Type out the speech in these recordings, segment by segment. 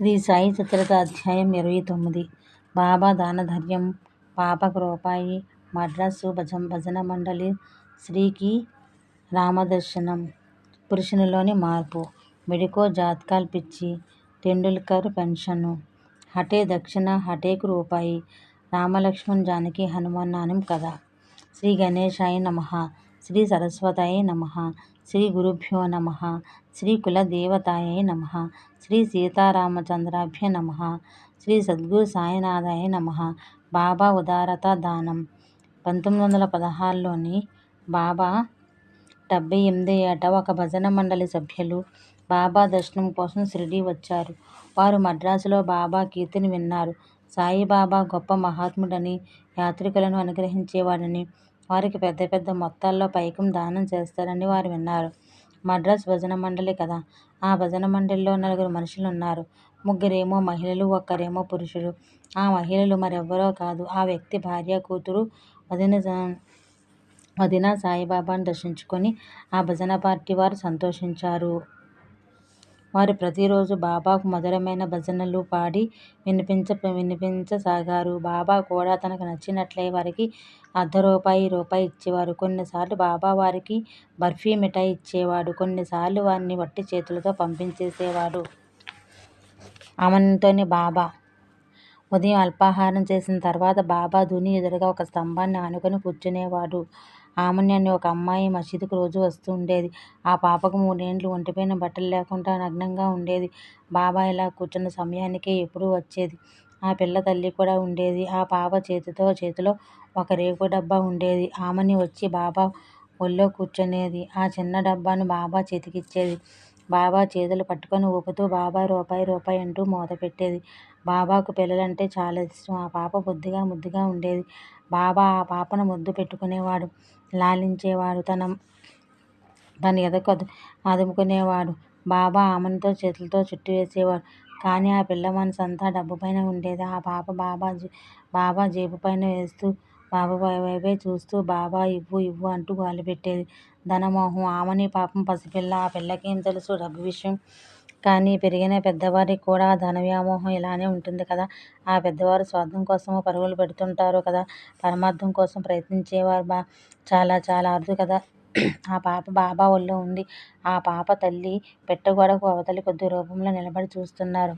శ్రీ సాయి చిత్రత అధ్యాయం ఇరవై తొమ్మిది. బాబా దానధర్యం పాపకు రూపాయి మద్రాసు భజం భజన మండలి శ్రీకి రామదర్శనం. పురుషునిలోని మార్పు మెడికో జాత్కాల్ పిచ్చి టెండూల్కర్ పెన్షను. హటే దక్షిణ హటేకు రూపాయి రామలక్ష్మణ్ జానకి హనుమాన్ నానం కథ. శ్రీ గణేశాయ నమ. శ్రీ సరస్వతాయ నమ శ్రీ గురుభ్యో నమ శ్రీ కులదేవతాయ నమ శ్రీ సీతారామచంద్రాభ్య నమ శ్రీ సద్గురు సాయినాథాయ నమ. బాబా ఉదారత దానం. పంతొమ్మిది వందల పదహారులోని బాబా డెబ్బై ఎనిమిది ఏట ఒక భజన మండలి సభ్యులు బాబా దర్శనం కోసం షిరిడీ వచ్చారు. వారు మద్రాసులో బాబా కీర్తిని విన్నారు. సాయిబాబా గొప్ప మహాత్ముడని యాత్రికులను అనుగ్రహించేవాడని వారికి పెద్ద పెద్ద మొత్తాల్లో పైకం దానం చేస్తారని వారు విన్నారు. మద్రాసు భజన మండలి కదా? ఆ భజన మండలిలో నలుగురు మనుషులు ఉన్నారు ముగ్గురేమో మహిళలు ఒక్కరేమో పురుషుడు ఆ మహిళలు మరెవ్వరో కాదు. ఆ వ్యక్తి భార్య కూతురు వదిన వదిన సాయిబాబాను దర్శించుకొని ఆ భజన పార్టీ వారు సంతోషించారు. వారు ప్రతిరోజు బాబాకు మధురమైన భజనలు పాడి వినిపించ వినిపించసాగారు. బాబా కూడా తనకు నచ్చినట్లే వారికి అర్ధ రూపాయి రూపాయి ఇచ్చేవారు. కొన్నిసార్లు బాబా వారికి బర్ఫీ మిఠాయి ఇచ్చేవాడు. కొన్నిసార్లు వారిని వట్టి చేతులతో పంపించేసేవాడు. ఆమెతోనే బాబా ఉదయం అల్పాహారం చేసిన తర్వాత బాబా ధుని ఎదురుగా ఒక స్తంభాన్ని ఆనుకొని కూర్చునేవాడు. ఆమెని అని ఒక అమ్మాయి మసీదుకు రోజు వస్తూ ఉండేది. ఆ పాపకు మూడేండ్లు ఒంటిపైన బట్టలు లేకుండా నగ్నంగా ఉండేది. బాబా ఇలా కూర్చున్న సమయానికే ఎప్పుడూ వచ్చేది. ఆ పిల్ల తల్లి కూడా ఉండేది. ఆ పాప చేతితో చేతిలో ఒక రేకు డబ్బా ఉండేది. ఆమెని వచ్చి బాబా ఒళ్ళో కూర్చునేది. ఆ చిన్న డబ్బాను బాబా చేతికిచ్చేది. బాబా చేతులు పట్టుకొని ఊపుతూ బాబా రూపాయి రూపాయి అంటూ మూత పెట్టేది. బాబాకు పిల్లలంటే చాలా ఇష్టం. ఆ పాప బొద్దుగా ముద్దుగా ఉండేది. బాబా ఆ పాపను ముద్దు పెట్టుకునేవాడు. లాలించేవాడు తన తన ఎదకు అదుముకునేవాడు. బాబా ఆమెతో చేతులతో చుట్టి వేసేవాడు. కానీ ఆ పిల్ల మనసు అంతా డబ్బు పైన ఉండేది. ఆ పాప బాబా బాబా జేబు పైన వేస్తూ బాబాయ్ వైపే చూస్తూ బాబా ఇవ్వు ఇవ్వు అంటూ గోల పెట్టేది. ధనమోహం ఆమెని పాపం పసిపిల్ల ఆ పిల్లకేం తెలుసు డబ్బు విషయం. కానీ పెరిగిన పెద్దవారికి కూడా ధన వ్యామోహం ఇలానే ఉంటుంది కదా. ఆ పెద్దవారు స్వార్థం కోసం పరుగులు పెడుతుంటారు కదా. పరమార్థం కోసం ప్రయత్నించేవారు బా చాలా చాలా అరుదు కదా. ఆ పాప బాబా ఒళ్ళో ఉంది. ఆ పాప తల్లి పెట్టగొడకు అవతలి కొద్ది రూపంలో నిలబడి చూస్తున్నారు.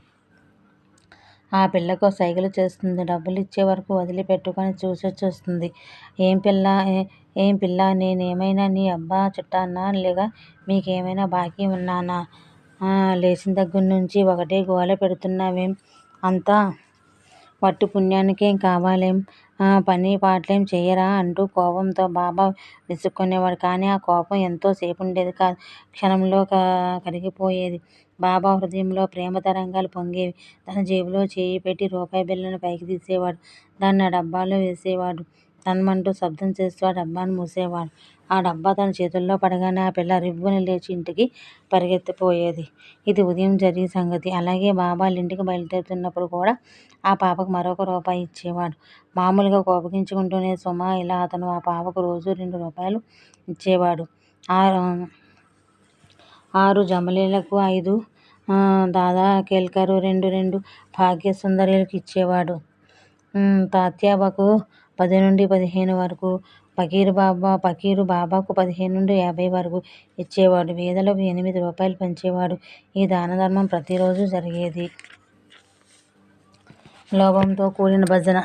ఆ పిల్లకు సైగలు చేస్తుంది. డబ్బులు ఇచ్చే వరకు వదిలిపెట్టుకొని చూసి చూస్తుంది. ఏం పిల్ల ఏం పిల్ల నేనేమైనా నీ అబ్బా చుట్టానా లేక మీకేమైనా బాకీ ఉన్నానా? లేచిన దగ్గర నుంచి ఒకటే గోల పెడుతున్నావేం? అంతా వట్టి పుణ్యానికేం కావాలేం? పని పాటలేం చెయ్యరా అంటూ కోపంతో బాబా విసుక్కునేవాడు. కానీ ఆ కోపం ఎంతో సేపు ఉండేది కాదు. క్షణంలో కరిగిపోయేది. బాబా హృదయంలో ప్రేమ తరంగాలు పొంగేవి. తన జేబులో చేయి పెట్టి రూపాయి బిళ్ళను పైకి తీసేవాడు. దాన్ని ఆ డబ్బాలో వేసేవాడు. తన్మంటూ శబ్దం చేస్తూ ఆ డబ్బాను మూసేవాడు. ఆ డబ్బా తన చేతుల్లో పడగానే ఆ పిల్ల రివ్వున లేచి ఇంటికి పరిగెత్తిపోయేది. ఇది ఉదయం జరిగే సంగతి. అలాగే బాబా ఇంటికి బయలుదేరుతున్నప్పుడు కూడా ఆ పాపకు మరొక రూపాయి ఇచ్చేవాడు. మామూలుగా కోపగించుకుంటూనే సుమ ఇలా అతను ఆ పాపకు రోజు రెండు రూపాయలు ఇచ్చేవాడు. ఆ ఆరు జమలీలకు ఐదు దాదా కేల్కరు రెండు రెండు భాగ్య ఇచ్చేవాడు. తాత్యాబకు పది నుండి పదిహేను వరకు ఫకీరు బాబా ఫకీరు బాబాకు పదిహేను నుండి యాభై వరకు ఇచ్చేవాడు. పేదలకు ఎనిమిది రూపాయలు పంచేవాడు. ఈ దాన ధర్మం ప్రతిరోజు జరిగేది. లోభంతో కూడిన భజన.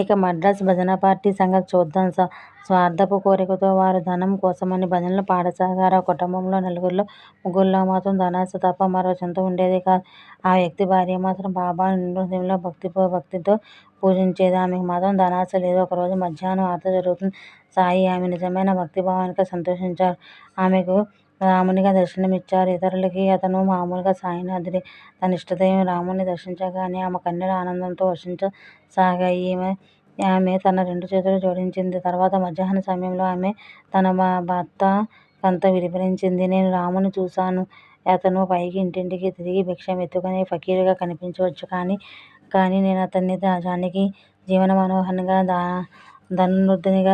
ఇక మద్రాస్ భజన పార్టీ సంగతి చూద్దాం సార్. స్వార్థపు కోరికతో వారు ధనం కోసమని భజనలు పాడసాగారు. ఆ కుటుంబంలో నలుగురిలో ముగ్గురిలో మాత్రం ధనాశ తప్ప మరో చింత ఉండేది కాదు. ఆ వ్యక్తి భార్య మాత్రం బాబా నిండు భక్తి భక్తితో పూజించేది. ఆమెకు మాత్రం ధనాశ లేదు. ఒకరోజు మధ్యాహ్నం ఆరతి జరుగుతుంది. సాయి ఆమె నిజమైన భక్తిభావానికి సంతోషించారు. ఆమెకు రామునిగా దర్శనమిచ్చారు. ఇతరులకి అతను మామూలుగా సాయినాథుడే. తన ఇష్టదైవం రాముని దర్శించగానే ఆమె కన్నీరు ఆనందంతో వర్షించసాగాయి ఈమె ఆమె తన రెండు చేతులు జోడించింది. తర్వాత మధ్యాహ్న సమయంలో ఆమె తన భర్త కంత విడిపించింది. నేను రాముని చూశాను. అతను పైకి ఇంటింటికి తిరిగి భిక్షం ఎత్తుకునే ఫకీరుగా కనిపించవచ్చు కానీ కానీ నేను అతన్ని జానకి జీవన మనోహరంగా దా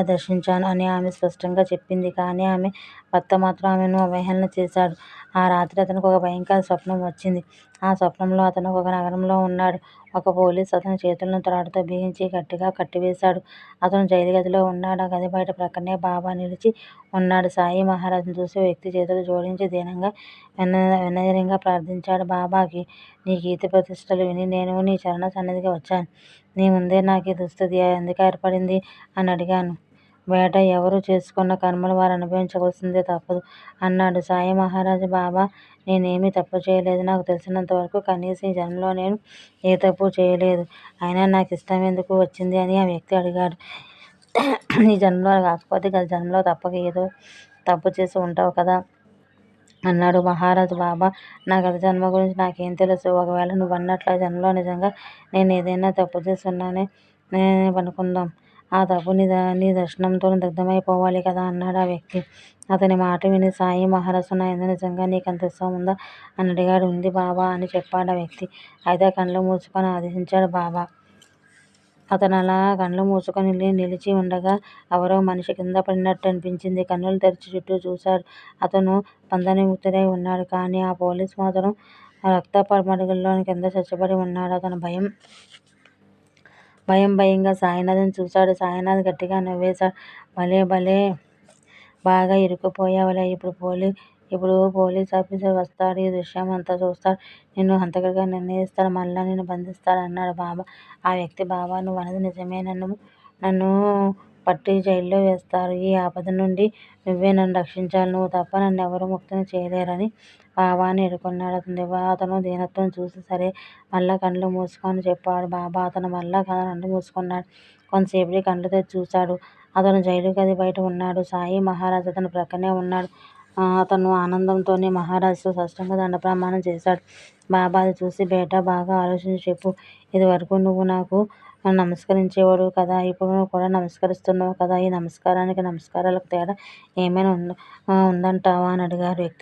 దర్శించాను అని ఆమె స్పష్టంగా చెప్పింది. కానీ ఆమె భర్త మాత్రం ఆమెను అవహేళన చేశాడు. ఆ రాత్రి అతనికి ఒక భయంకర స్వప్నం వచ్చింది. ఆ స్వప్నంలో అతను ఒక నగరంలో ఉన్నాడు. ఒక పోలీసు అతని చేతులను తాడుతో బిగించి గట్టిగా కట్టివేశాడు. అతను జైలు గదిలో ఉన్నాడు. ఆ గది బయట ప్రక్కనే బాబా నిలిచి ఉన్నాడు. సాయి మహారాజ్ను చూసి వ్యక్తి చేతులు జోడించి దీనంగా, వినయంగా ప్రార్థించాడు. బాబాకి నీ కీర్తి ప్రతిష్టలు విని నేను నీ చరణ సన్నిధికి వచ్చాను. నీ ముందే నాకు ఈ దుస్థితి ఎందుకు ఏర్పడింది అని అడిగాను. వేట ఎవరు చేసుకున్న కర్మలు వారు అనుభవించవలసిందే తప్పదు అన్నాడు సాయి మహారాజ్. బాబా నేనేమీ తప్పు చేయలేదు. నాకు తెలిసినంతవరకు కనీసం ఈ జన్మలో నేను ఏ తప్పు చేయలేదు. అయినా నాకు ఇష్టం ఎందుకు వచ్చింది అని ఆ వ్యక్తి అడిగాడు. ఈ జన్మలో కాకపోతే గత జన్మలో తప్పక ఏదో తప్పు చేసి ఉంటావు కదా అన్నాడు మహారాజ్. బాబా నా గత జన్మ గురించి నాకేం తెలుసు? ఒకవేళ నువ్వన్నట్లు ఆ జన్మలో నిజంగా నేను ఏదైనా తప్పు చేసి ఉన్నానే అనుకుందాం. ఆ తప్పు నీ దర్శనంతో దగ్ధమైపోవాలి కదా అన్నాడు ఆ వ్యక్తి. అతని మాట విని సాయి మహారాజ్ నా నిజంగా నీకంత ఇష్టం ఉందా? అని అడిగాడు. ఉంది బాబా అని చెప్పాడా వ్యక్తి. అయితే కళ్ళు మూసుకొని ఆదేశించాడు బాబా. అతనలా కళ్ళు మూసుకొని నిలిచి ఉండగా ఎవరో మనిషి కింద పడినట్టు అనిపించింది. కన్నులు తెరిచి చుట్టూ చూశాడు. అతను బంధవిముక్తుడై ఉన్నాడు. కానీ ఆ పోలీసు మాత్రం రక్తపు మడుగులో కింద చచ్చుబడి ఉన్నాడు. అతను భయం భయం భయంగా సాయినాథ్ని చూశాడు. సాయినాథ్ గట్టిగా నవ్వేశాడు. భలే భలే బాగా ఇరుక్కుపోయావులే. ఇప్పుడు పోలీసాఫీసర్ వస్తాడు. ఈ దృశ్యం అంతా చూస్తాడు. నిన్ను హంతకుడిగా నిర్ణయిస్తాడు. మళ్ళీ నిన్ను బంధిస్తాడు అన్నాడు బాబా. ఆ వ్యక్తి బాబా నువ్వన్నది నిజమే. నన్ను పట్టి జైల్లో వేస్తారు. ఈ ఆపద నుండి నువ్వే నన్ను రక్షించాలి. నువ్వు తప్ప నన్నెవరూ ముక్తుణ్ణి చేయలేరు అని బాబాని వేడుకున్నాడు. అతను దీనత్వం చూసి సరే మళ్ళా కళ్ళు మూసుకో అని చెప్పాడు బాబా. అతను మళ్ళా కళ్ళు మూసుకున్నాడు. కొంతసేపటికి కళ్ళు తెరిచి చూశాడు. అతను జైలు గది బయట ఉన్నాడు. సాయి మహారాజ్ అతని ప్రక్కనే ఉన్నాడు. అతను ఆనందంతోనే మహారాజ్తో సాష్టాంగ దండప్రమాణం చేశాడు. బాబా అది చూసి బేటా బాగా ఆలోచించి చెప్పు. ఇదివరకు నువ్వు నాకు నమస్కరించేవాడు కదా. ఇప్పుడు కూడా నమస్కరిస్తున్నావు కదా. ఈ నమస్కారానికి నమస్కారాలకు తేడా ఏమైనా ఉందంటావా? అని అడిగారు వ్యక్తి